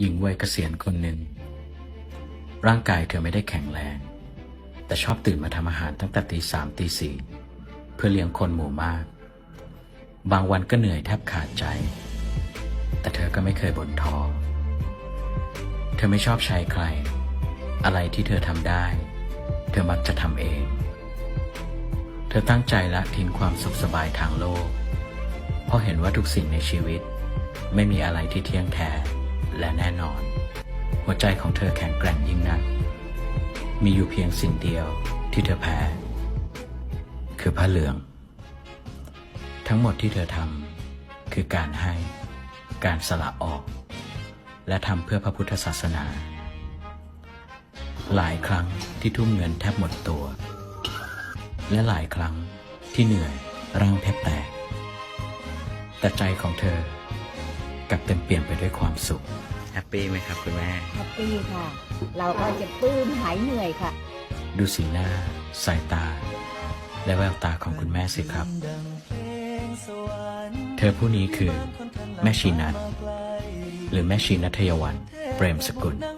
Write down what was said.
หญิงวัยเกษียณคนหนึ่ง ร่างกายเธอไม่ได้แข็งแรง แต่ชอบตื่นมาทำอาหารตั้งแต่ตีสามตีสี่เพื่อเลี้ยงคนหมู่มาก บางวันก็เหนื่อยแทบขาดใจ แต่เธอก็ไม่เคยบ่นท้อเธอไม่ชอบใช้ใคร อะไรที่เธอทำได้ เธอมักจะทำเอง เธอตั้งใจละทิ้งความสุขสบายทางโลก เพราะเห็นว่าทุกสิ่งในชีวิตไม่มีอะไรที่เที่ยงแท้ และแน่นอน หัวใจของเธอแข็งแกร่งยิ่งนัก มีอยู่เพียงสิ่งเดียวที่เธอแพ้ คือผ้าเหลือง ทั้งหมดที่เธอทำคือการให้ การสละออก และทำเพื่อพระพุทธศาสนา หลายครั้งที่ทุ่มเงินแทบหมดตัว และหลายครั้งที่เหนื่อยร่างแทบแตกแต่ใจของเธอ กลับเต็มเปลี่ยนไปด้วยความสุขแฮปปี้ไหมครับคุณแม่ แฮปปี้ค่ะ เราก็จะปลื้มหายเหนื่อยค่ะ ดูสีหน้า สายตา และแววตาของคุณแม่สิครับ เธอผู้นี้คือ แม่ชีนัทหรือแม่ชีนัทยวัน เปรมสกุลนั่ง